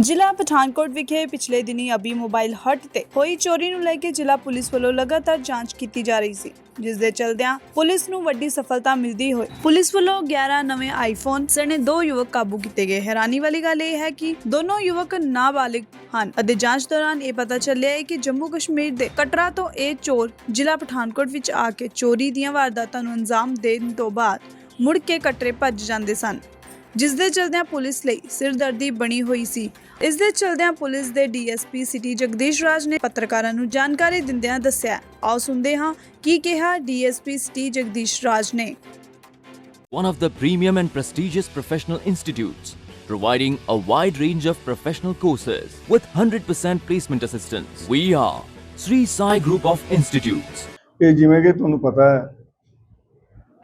ਜ਼ਿਲ੍ਹਾ ਪਠਾਨਕੋਟ ਵਿਖੇ ਪਿਛਲੇ ਦਿਨੀ ਅਬੀ ਮੋਬਾਈਲ ਹੱਟ ਤੇ ਹੋਈ ਚੋਰੀ ਨੂੰ ਲੈ ਕੇ ਜ਼ਿਲ੍ਹਾ ਪੁਲਿਸ ਵੱਲੋਂ ਲਗਾਤਾਰ ਜਾਂਚ ਕੀਤੀ ਜਾ ਰਹੀ ਸੀ, ਜਿਸ ਦੇ ਚਲਦਿਆਂ ਪੁਲਿਸ ਨੂੰ ਵੱਡੀ ਸਫਲਤਾ ਮਿਲਦੀ ਹੋਈ। ਪੁਲਿਸ ਵੱਲੋਂ 11 ਨਵੇਂ ਆਈਫੋਨ ਸਣੇ ਦੋ ਯੁਵਕ ਕਾਬੂ ਕੀਤੇ ਗਏ। ਹੈਰਾਨੀ ਵਾਲੀ ਗੱਲ ਇਹ ਹੈ ਕਿ ਦੋਨੋਂ ਯੁਵਕ ਨਾਬਾਲਿਗ ਹਨ ਅਤੇ ਜਾਂਚ ਦੌਰਾਨ ਇਹ ਪਤਾ ਚੱਲਿਆ ਹੈ ਕਿ ਜੰਮੂ ਕਸ਼ਮੀਰ ਦੇ ਕਟਰਾ ਤੋਂ ਇਹ ਚੋਰ ਜ਼ਿਲ੍ਹਾ ਪਠਾਨਕੋਟ ਵਿੱਚ ਆ ਕੇ ਚੋਰੀ ਦੀਆਂ ਵਾਰਦਾਤਾਂ ਨੂੰ ਅੰਜਾਮ ਦੇਣ ਤੋਂ ਬਾਅਦ ਮੁੜ ਕੇ ਕਟਰੇ ਭੱਜ ਜਾਂਦੇ ਸਨ। ਜਿਸ ਦੇ ਚਲਦਿਆਂ ਪੁਲਿਸ ਲਈ ਸਿਰਦਰਦੀ ਬਣੀ ਹੋਈ ਸੀ ਇਸ ਦੇ ਚਲਦਿਆਂ ਪੁਲਿਸ ਦੇ ਡੀਐਸਪੀ ਸਿਟੀ ਜਗਦੀਸ਼ ਰਾਜ ਨੇ ਪੱਤਰਕਾਰਾਂ ਨੂੰ ਜਾਣਕਾਰੀ ਦਿੰਦਿਆਂ ਦੱਸਿਆ ਆਓ ਸੁਣਦੇ ਹਾਂ ਕੀ ਕਿਹਾ ਡੀਐਸਪੀ ਸਿਟੀ ਜਗਦੀਸ਼ ਰਾਜ ਨੇ one of the premium and prestigious professional institutes, providing a wide range of professional courses with 100% placement assistance. We are Sri Sai Group of Institutes. ਇਹ ਜਿਵੇਂ ਕਿ ਤੁਹਾਨੂੰ ਪਤਾ ਹੈ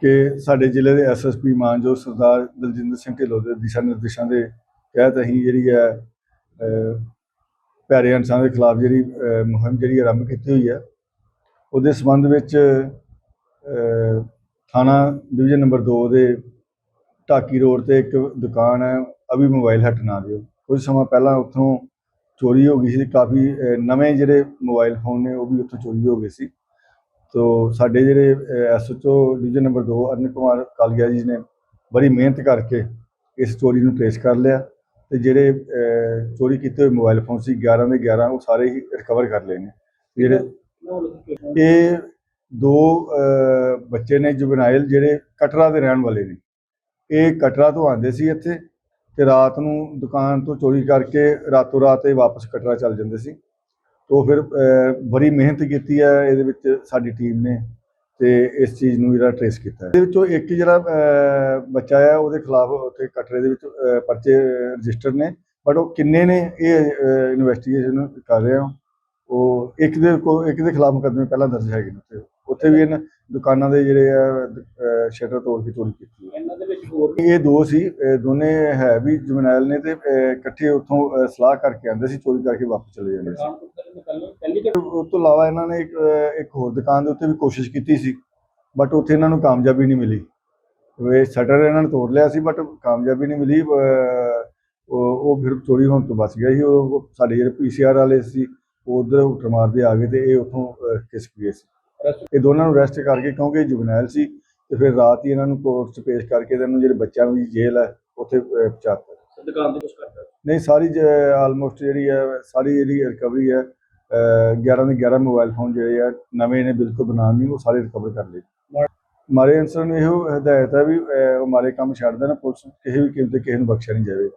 ਕਿ ਸਾਡੇ ਜ਼ਿਲ੍ਹੇ ਦੇ ਐਸਐਸਪੀ ਮਾਨਜੋ ਸਰਦਾਰ ਦਲਜਿੰਦਰ ਸਿੰਘ ਢਿੱਲੋਂ ਦੇ ਦਿਸ਼ਾ ਨਿਰਦੇਸ਼ਾਂ ਦੇ ਤਹਿਤ ਅਸੀਂ ਜਿਹੜੀ ਹੈ ਅਹ, ਪਿਆਰੇ ਇਨਸਾਨ ਦੇ ਖਿਲਾਫ ਜਿਹੜੀ ਮੁਹਿੰਮ ਜਿਹੜੀ ਆਰੰਭ ਕੀਤੀ ਹੋਈ ਹੈ। ਉਹਦੇ ਸੰਬੰਧ ਵਿੱਚ ਥਾਣਾ ਡਿਵੀਜ਼ਨ ਨੰਬਰ 2 ਦੇ ਢਾਕੀ ਰੋਡ ਤੇ ਇੱਕ ਦੁਕਾਨ ਹੈ ਅਭੀ ਮੋਬਾਈਲ ਹੱਟ ਨਾ ਦਿਓ। ਕੁਝ ਸਮਾਂ ਪਹਿਲਾਂ ਉੱਥੋਂ ਚੋਰੀ ਹੋ ਗਈ ਸੀ ਕਾਫੀ ਨਵੇਂ ਜਿਹੜੇ ਮੋਬਾਈਲ ਫੋਨ ਨੇ ਉਹ ਵੀ ਉੱਥੋਂ ਚੋਰੀ ਹੋ ਗਏ ਸੀ। ਤੋ ਸਾਡੇ ਜਿਹੜੇ SHO division number 2 Arun Kumar Kalia ji ਨੇ ਬੜੀ ਮਿਹਨਤ ਕਰਕੇ ਇਸ ਚੋਰੀ ਨੂੰ ਟ੍ਰੇਸ ਕਰ ਲਿਆ ਤੇ ਜਿਹੜੇ ਚੋਰੀ ਕੀਤੇ ਹੋਏ ਮੋਬਾਈਲ ਫੋਨ ਸੀ 11 ਦੇ 11 ਉਹ ਸਾਰੇ ਹੀ ਰਿਕਵਰ ਕਰ ਲਏ ਨੇ। ਜਿਹੜੇ ਇਹ ਦੋ ਬੱਚੇ ਨੇ ਜੁਬਨਾਈਲ ਜਿਹੜੇ ਕਟਰਾ ਦੇ ਰਹਿਣ ਵਾਲੇ ਨੇ। ਇਹ ਕਟਰਾ ਤੋਂ ਆਉਂਦੇ ਸੀ ਇੱਥੇ ਤੇ ਰਾਤ ਨੂੰ ਦੁਕਾਨ ਤੋਂ ਚੋਰੀ ਕਰਕੇ ਰਾਤੋਂ ਰਾਤ ਇਹ ਵਾਪਸ ਕਟਰਾ ਚੱਲ ਜਾਂਦੇ ਸੀ। ਤੋ ਫਿਰ ਬੜੀ ਮਿਹਨਤ ਕੀਤੀ ਹੈ ਇਹਦੇ ਵਿੱਚ ਸਾਡੀ ਟੀਮ ਨੇ ਤੇ ਇਸ ਚੀਜ਼ ਨੂੰ ਜਿਹੜਾ ਟ੍ਰੇਸ ਕੀਤਾ ਇਹਦੇ ਵਿੱਚੋਂ ਇੱਕ ਜਿਹੜਾ ਬੱਚਾ ਆ, ਉਹਦੇ ਖਿਲਾਫ ਉੱਥੇ ਕਟਰੇ ਦੇ ਵਿੱਚ ਪਰਚੇ ਰਜਿਸਟਰ ਨੇ। ਬਟ ਉਹ ਕਿੰਨੇ ਨੇ, ਇਹ ਇਨਵੈਸਟੀਗੇਸ਼ਨ ਕਰ ਰਹੇ ਹਾਂ। ਉਹ ਇੱਕ ਦੇ ਕੋ ਇੱਕ ਦੇ ਖਿਲਾਫ ਮੁਕੱਦਮੇ ਪਹਿਲਾਂ ਦਰਜ ਹੈਗੇ ਨੇ ਉੱਥੇ। ਉੱਥੇ ਵੀ ਇਹਨਾਂ ਦੁਕਾਨਾਂ ਦੇ ਜਿਹੜੇ ਆ ਸ਼ਟਰ ਤੋੜ ਕੇ ਚੋਰੀ ਕੀਤੀ ਹੋਰ ਇਹ ਦੋ ਸੀ ਦੋਨੇ ਹੈ ਵੀ ਜਮਨੈਲ ਨੇ ਤੇ ਇਕੱਠੇ ਉੱਥੋਂ ਸਲਾਹ ਕਰਕੇ ਆਂਦੇ ਸੀ ਚੋਰੀ ਕਰਕੇ ਵਾਪਸ ਚਲੇ ਜਾਂਦੇ ਸੀ। ਉਸ ਤੋਂ ਇਲਾਵਾ ਇਹਨਾਂ ਨੇ ਇੱਕ ਹੋਰ ਦੁਕਾਨ ਦੇ ਉੱਤੇ ਵੀ ਕੋਸ਼ਿਸ਼ ਕੀਤੀ ਸੀ ਬਟ ਉੱਥੇ ਇਹਨਾਂ ਨੂੰ ਕਾਮਯਾਬੀ ਨਹੀਂ ਮਿਲੀ। ਵੇ ਸ਼ਟਰ ਇਹਨਾਂ ਨੇ ਤੋੜ ਲਿਆ ਸੀ ਬਟ ਕਾਮਯਾਬੀ ਨਹੀਂ ਮਿਲੀ ਅਹ, ਉਹ ਫਿਰ ਚੋਰੀ ਹੋਣ ਤੋਂ ਬਚ ਗਿਆ ਸੀ ਉਹ ਸਾਡੇ ਜਿਹੜੇ ਪੀਸੀਆਰ ਵਾਲੇ ਸੀ ਉਹ ਉਧਰ ਹੁਟਰ ਮਾਰਦੇ ਆ ਗਏ ਤੇ ਇਹ ਉੱਥੋਂ ਖਿਸਕ ਗਏ ਸੀ। ਇਹ ਦੋਨਾਂ ਨੂੰ ਅਰੈਸਟ ਕਰਕੇ ਕਿਉਂਕਿ ਇਹ ਜੁਗਨੈਲ ਸੀ ਤੇ ਫਿਰ ਰਾਤ ਹੀ ਇਹਨਾਂ ਨੂੰ ਕੋਰਟ 'ਚ ਪੇਸ਼ ਕਰਕੇ ਤੇ ਇਹਨਾਂ ਨੂੰ ਜਿਹੜੇ ਬੱਚਿਆਂ ਦੀ ਜੇਲ੍ਹ ਹੈ ਉੱਥੇ ਪਹੁੰਚਾਤਾ। ਦੁਕਾਨ ਤੇ ਕੁਝ ਕਰਦਾ ਨਹੀਂ ਸਾਰੀ ਆਲਮੋਸਟ ਜਿਹੜੀ ਹੈ ਸਾਰੀ ਜਿਹੜੀ ਰਿਕਵਰੀ ਹੈ ਅਹ 11 ਦੇ 11 ਮੋਬਾਈਲ ਫੋਨ ਜਿਹੜੇ ਆ ਨਵੇਂ ਨੇ ਬਿਲਕੁਲ ਬਨਾਨ ਨਹੀਂ ਉਹ ਸਾਰੇ ਰਿਕਵਰ ਕਰ ਲਏ। ਮਾਰੇ ਅਨਸਰ ਨੂੰ ਇਹੋ ਹਦਾਇਤ ਹੈ ਵੀ ਉਹ ਮਾਰੇ ਕੰਮ ਛੱਡ ਦੇਣ ਪੁਲਿਸ ਕਿਸੇ ਵੀ ਕੀਮਤ ਤੇ ਕਿਸੇ ਨੂੰ ਬਖਸ਼ਿਆ ਨਹੀਂ ਜਾਵੇ